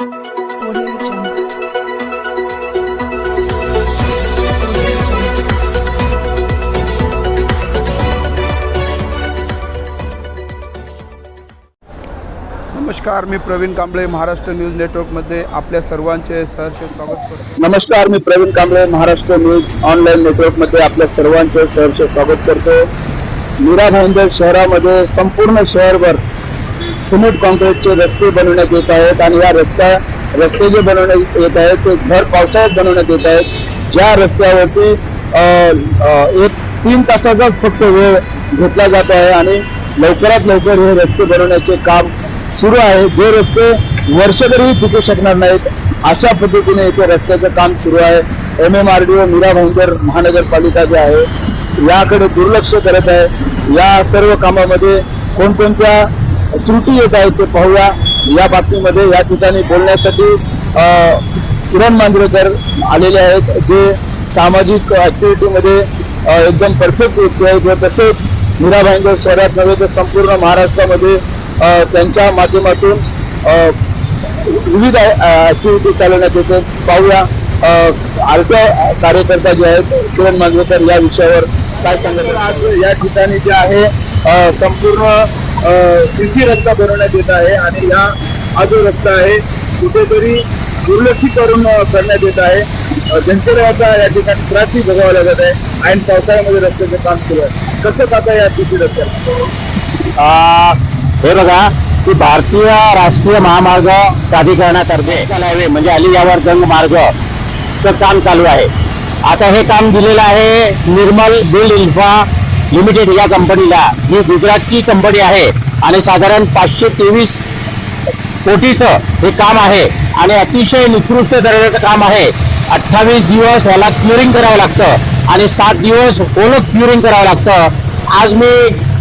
नमस्कार मी प्रवीण कांबळे महाराष्ट्र न्यूज नेटवर्कमध्ये आपल्या सर्वांचे सहर्ष स्वागत करतो. नमस्कार मी प्रवीण कांबळे महाराष्ट्र न्यूज ऑनलाईन नेटवर्कमध्ये आपल्या सर्वांचे सहर्ष स्वागत करतो. मीरा भाईंदर शहरामध्ये संपूर्ण शहरभर सिमेंट कॉन्क्रीटचे रस्ते बनवण्यात येत आहेत आणि या रस्त्या रस्ते जे बनवण्यात येत आहेत ते भर पावसाळ्यात बनवण्यात येत आहेत. ज्या रस्त्यावरती एक तीन तासाचाच फक्त वेळ घेतला जात आहे आणि लवकरात लवकर हे रस्ते बनवण्याचे काम सुरू आहे. जे रस्ते वर्षभरही टिकू शकणार नाहीत अशा पद्धतीने इथे रस्त्याचं काम सुरू आहे. एम एम आर डी ओ मीरा भाईंदर महानगरपालिका जे आहे याकडे दुर्लक्ष करत आहे. या सर्व कामामध्ये कोणकोणत्या त्रुटी येत आहेत ते पाहूया. या बाबतीमध्ये या ठिकाणी बोलण्यासाठी किरण मांजरेकर आलेले आहेत जे सामाजिक ऍक्टिव्हिटीमध्ये एकदम परफेक्ट व्यक्ती आहेत व तसेच मीरा भाईंदर शहरात नव्हे तर संपूर्ण महाराष्ट्रामध्ये त्यांच्या माध्यमातून विविध ऍक्टिव्हिटी चालवण्यात येते पाहूया आर टी आय कार्यकर्ता जे आहेत किरण मांजरेकर या विषयावर काय सांगत आज या ठिकाणी जे आहे संपूर्ण सीसी रस्ता बनवण्यात येत आहे आणि या हा जो रस्ता आहे कुठेतरी दुर्लक्षित करून करण्यात येत आहे. जनतेला या ठिकाणी त्रासही भोगावा लागत आहे आणि पावसाळ्यामध्ये रस्त्याचं काम सुरू आहे. कसं जाता या सीसी रस्त्याला हे बघा की भारतीय राष्ट्रीय महामार्ग प्राधिकरणातर्फे हायवे म्हणजे अलियावर जंग मार्ग काम चालू आहे. आता हे काम दिलेलं आहे निर्मल बिल इन्फ्रा लिमिटेड या कंपनीला. ही गुजरातची कंपनी आहे. आणि साधारण पाचशे तेवीस कोटीचं हे काम आहे. आणि अतिशय निकृष्ट दर्जाचं काम आहे. अठ्ठावीस दिवस ह्याला क्युरिंग करावं लागतं. आणि सात दिवस ओलं क्युरिंग करावं लागतं. आज मी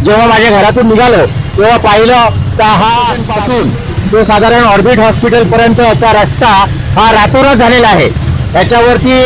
जेव्हा माझ्या घरातून निघालो तेव्हा पाहिलं तर हा पासून तो साधारण ऑर्बिट हॉस्पिटलपर्यंतचा रस्ता हा रातोरात झालेला आहे. त्याच्यावरती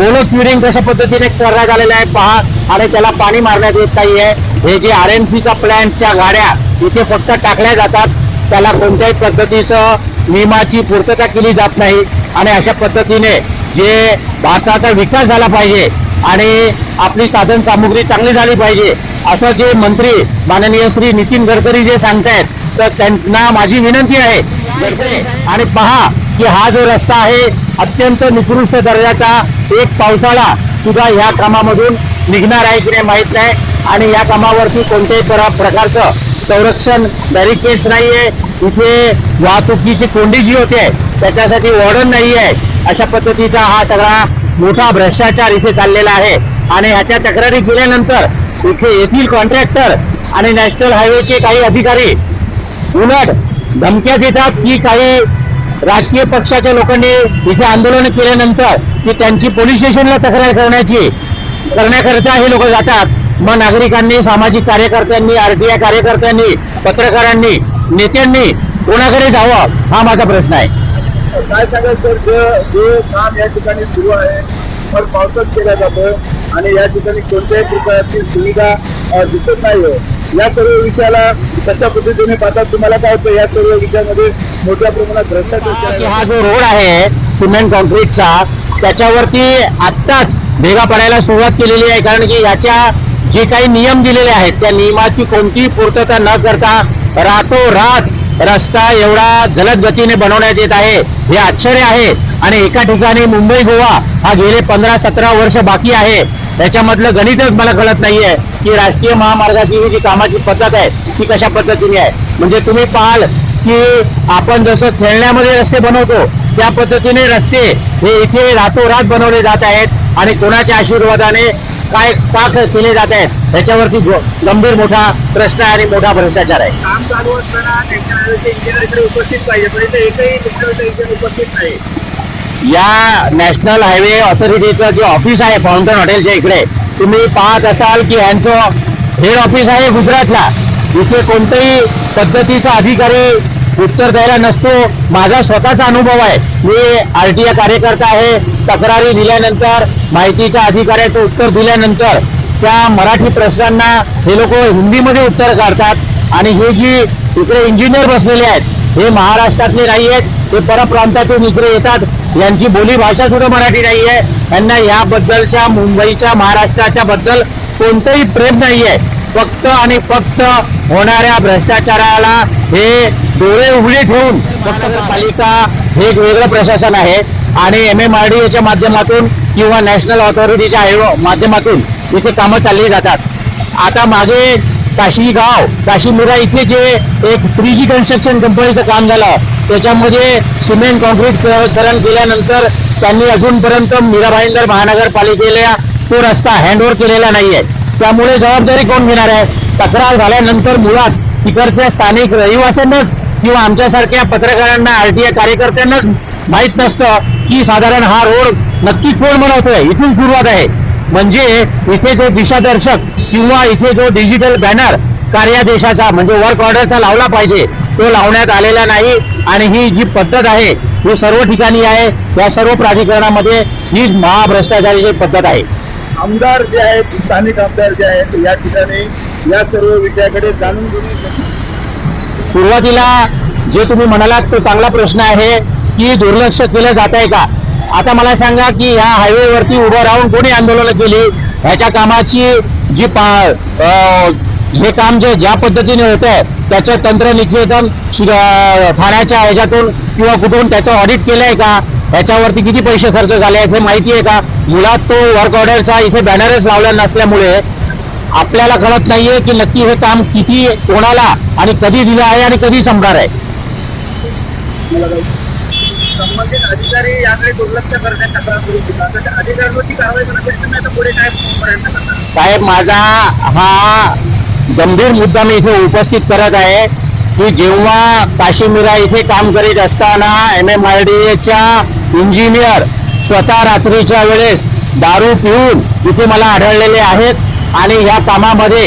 ओलो क्युरिंग कशा पद्धतीने करण्यात आलेलं आहे पहा. आणि त्याला पाणी मारण्यात येत नाही आहे हे जे आर एम सीचा प्लॅनच्या गाड्या इथे फक्त टाकल्या जातात. त्याला कोणत्याही पद्धतीचं नियमाची पूर्तता केली जात नाही. आणि अशा पद्धतीने जे भारताचा विकास झाला पाहिजे आणि आपली साधन सामुग्री चांगली झाली पाहिजे असं जे मंत्री माननीय श्री नितीन गडकरी जे सांगतायत तर त्यांना माझी विनंती आहे. गडकरी आणि पहा की हा जो रस्ता आहे अत्यंत निकृष्ट दर्जाचा एक पावसाळा सुद्धा ह्या कामामधून निघणार आहे की नाही माहीत नाही. आणि या कामावरती कोणत्याही प्र- प्रकारचं संरक्षण बॅरिकेड्स नाहीये. इथे वाहतुकीची कोंडी जी होते त्याच्यासाठी वॉर्डन नाही आहे अशा पद्धतीचा हा सगळा मोठा भ्रष्टाचार इथे चाललेला आहे. आणि ह्याच्या तक्रारी केल्यानंतर इथे येथील कॉन्ट्रॅक्टर आणि नॅशनल हायवेचे काही अधिकारी उलट धमक्या देतात की काही राजकीय पक्षाच्या लोकांनी इथे आंदोलन केल्यानंतर की त्यांची पोलीस स्टेशनला तक्रार करण्याची करण्याकरता हे लोक जातात. मग नागरिकांनी सामाजिक कार्यकर्त्यांनी आरटीआय कार्यकर्त्यांनी पत्रकारांनी नेत्यांनी कोणाकडे जावं हा माझा प्रश्न आहे. काय सांगाल सर जे काम या ठिकाणी सुरू आहे भर पावसात केलं जातं आणि या ठिकाणी कोणत्याही प्रकारची सुविधा दिसत नाही या सर्व विषयाला कशा पद्धतीने पाहतात. तुम्हाला काय वाटतं या सर्व विषयामध्ये मोठ्या प्रमाणात भ्रष्टाचार हा जो रोड आहे सिमेंट कॉन्क्रीटचा त्याच्यावरती आत्ताच भेगा पडायला सुरुवात केलेली आहे. कारण की याच्या जे काही नियम दिलेले आहेत त्या नियमाची कोणतीही पूर्तता न करता रातोरात रस्ता एवढा जलद गतीने बनवण्यात येत आहे. हे आश्चर्य आहे. आणि एका ठिकाणी मुंबई गोवा हा गेले पंधरा सतरा वर्ष बाकी आहे. त्याच्यामधलं गणितच मला कळत नाहीये की राष्ट्रीय महामार्गाची ही जी कामाची पद्धत आहे ती कशा पद्धतीने आहे. म्हणजे तुम्ही पाहाल की आपण जसं खेळण्यामध्ये रस्ते बनवतो त्या पद्धतीने रस्ते हे इथे रातोरात बनवले जात आहेत. आणि कोणाच्या आशीर्वादाने काय का केले जात आहेत त्याच्यावरती गो- गंभीर मोठा प्रश्न आहे आणि मोठा भ्रष्टाचार आहे. काम चालू असताना इंजिनियर उपस्थित पाहिजे पण एकही इंजिनियर उपस्थित नाही. या नॅशनल हायवे ऑथॉरिटीचं जे ऑफिस आहे फाउंटन हॉटेलच्या इकडे तुम्ही पाहत असाल की यांचं हेड ऑफिस आहे गुजरातला. इथे कोणत्याही पद्धतीचा अधिकारी उत्तर द्यायला नसतो. माझा स्वतःचा अनुभव आहे. मी आर टी आय कार्यकर्ता आहे. तक्रारी दिल्यानंतर माहितीच्या अधिकाऱ्याचं उत्तर दिल्यानंतर त्या मराठी प्रश्नांना हे लोक हिंदीमध्ये उत्तर काढतात. आणि हे जी इकडे इंजिनियर बसलेले आहेत हे महाराष्ट्रातले नाही आहेत ते परप्रांतातून इकडे येतात यांची बोलीभाषा सुद्धा मराठी नाही आहे. यांना याबद्दलच्या मुंबईच्या महाराष्ट्राच्या बद्दल कोणतंही प्रेम नाही आहे. फक्त आणि फक्त होणाऱ्या भ्रष्टाचाराला हे डोळे उघडे ठेवून फक्त पालिका हे एक वेगळं प्रशासन आहे आणि एम एम आर डी एच्या माध्यमातून किंवा नॅशनल ऑथॉरिटीच्या आयो- माध्यमातून इथे कामं चालली जातात. आता मागे काशी गाव काशी मिरा इथे जे एक थ्री जी कन्स्ट्रक्शन कंपनीचं काम झालं त्याच्यामध्ये सिमेंट कॉन्क्रीटकरण केल्यानंतर त्यांनी अजूनपर्यंत मीरा भाईंदर महानगरपालिकेला तो रस्ता हँडओव्हर केलेला नाहीये. त्यामुळे जबाबदारी कोण घेणार आहे? तक्रार झाल्यानंतर मुळात तिकडच्या स्थानिक रहिवाशांनाच किंवा आमच्यासारख्या पत्रकारांना आरटीआय कार्यकर्त्यांनाच माहीत नसतं की साधारण हा रोड नक्की कोण बनवतोय. इथून सुरुवात आहे. म्हणजे इथे जो दिशादर्शक किंवा इथे जो डिजिटल बॅनर कार्यादेशाचा म्हणजे वर्क ऑर्डरचा लावला पाहिजे तो लावण्यात आलेला नाही. आणि ही जी पद्धत आहे ही सर्व ठिकाणी आहे. या सर्व प्राधिकरणामध्ये ही महाभ्रष्टाचाराची पद्धत आहे. आमदार जे आहेत स्थानिक आमदार जे आहेत या ठिकाणी या सर्व विषयाकडे जाणून घेऊन सुरुवातीला जे तुम्ही म्हणालात तो चांगला प्रश्न आहे की दुर्लक्ष केलं जात आहे का? आता मला सांगा की ह्या हायवेवरती उभं राहून कोणी आंदोलनं केली? ह्याच्या कामाची जी पा हे काम जे ज्या पद्धतीने होत आहे त्याचं तंत्र निकेतन ठाण्याच्या ह्याच्यातून किंवा कुठून त्याचं ऑडिट केलंय का? ह्याच्यावरती किती पैसे खर्च झाले आहेत हे माहिती आहे का? मुळात तो वर्क ऑर्डरचा इथे बॅनरच लावला नसल्यामुळे आपल्याला कळत नाहीये की नक्की हे काम किती कोणाला आणि कधी दिलं आहे आणि कधी संपणार आहे. संबंधित अधिकारी याकडे दुर्लक्ष साहेब माझा हा गंभीर मुद्दा मी इथे उपस्थित करत आहे की जेव्हा काशीमीरा इथे काम करीत असताना एम एम आर डी एच्या इंजिनियर स्वतः रात्रीच्या वेळेस दारू पिऊन इथे मला आढळलेले आहेत. आणि ह्या कामामध्ये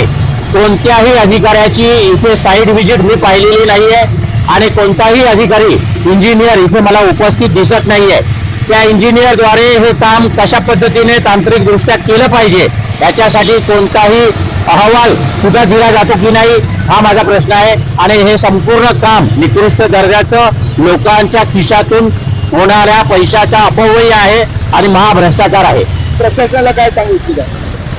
कोणत्याही अधिकाऱ्याची इथे साईड व्हिजिट मी पाहिलेली नाही आहे आणि कोणताही अधिकारी इंजिनियर इथे मला उपस्थित दिसत नाही आहे त्या इंजिनियरद्वारे हे काम कशा पद्धतीने तांत्रिकदृष्ट्या केलं पाहिजे याच्यासाठी कोणताही अहवाल सुद्धा दिला जातो की नाही हा माझा प्रश्न आहे. आणि हे संपूर्ण काम निकृष्ट दर्जाचं लोकांच्या खिशातून होणाऱ्या पैशाचा अपव्यय आहे आणि महाभ्रष्टाचार आहे. प्रशासनाला काय सांगू इच्छिता?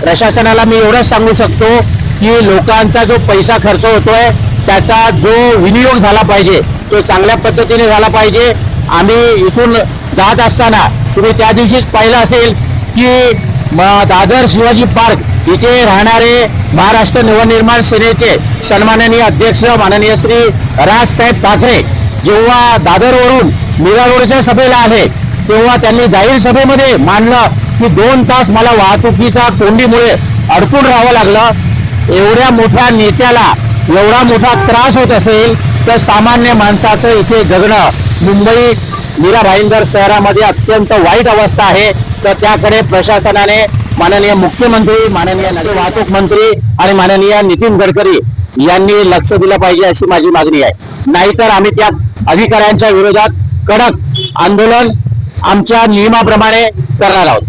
प्रशासनाला मी एवढंच सांगू शकतो की लोकांचा जो पैसा खर्च होतोय त्याचा जो विनियोग झाला पाहिजे तो चांगल्या पद्धतीने झाला पाहिजे. आम्ही इथून जात असताना तुम्ही त्या दिवशीच पाहिलं असेल की म- दादर शिवाजी पार्क इथे राहणारे महाराष्ट्र नवनिर्माण सेनेचे सन्माननीय अध्यक्ष माननीय श्री राजसाहेब ठाकरे जेव्हा दादरवरून मीरा रोडच्या सभेला आले तेव्हा त्यांनी जाहीर सभेमध्ये मानलं की दोन तास मला वाहतुकीच्या कोंडीमुळे अडकून राहावं लागलं. एवढ्या मोठ्या नेत्याला एवढा मोठा त्रास होत असेल तर सामान्य माणसाचं इथे जगणं मुंबई मीरा भाईंदर शहरामध्ये अत्यंत वाईट अवस्था आहे. तर त्याकडे प्रशासनाने माननीय मुख्यमंत्री माननीय नगर वाहतूक मंत्री आणि माननीय नितीन गडकरी यांनी लक्ष दिलं पाहिजे अशी माझी मागणी आहे. नाहीतर आम्ही त्या अधिकाऱ्यांच्या विरोधात कडक आंदोलन आमच्या नियमाप्रमाणे करणार आहोत.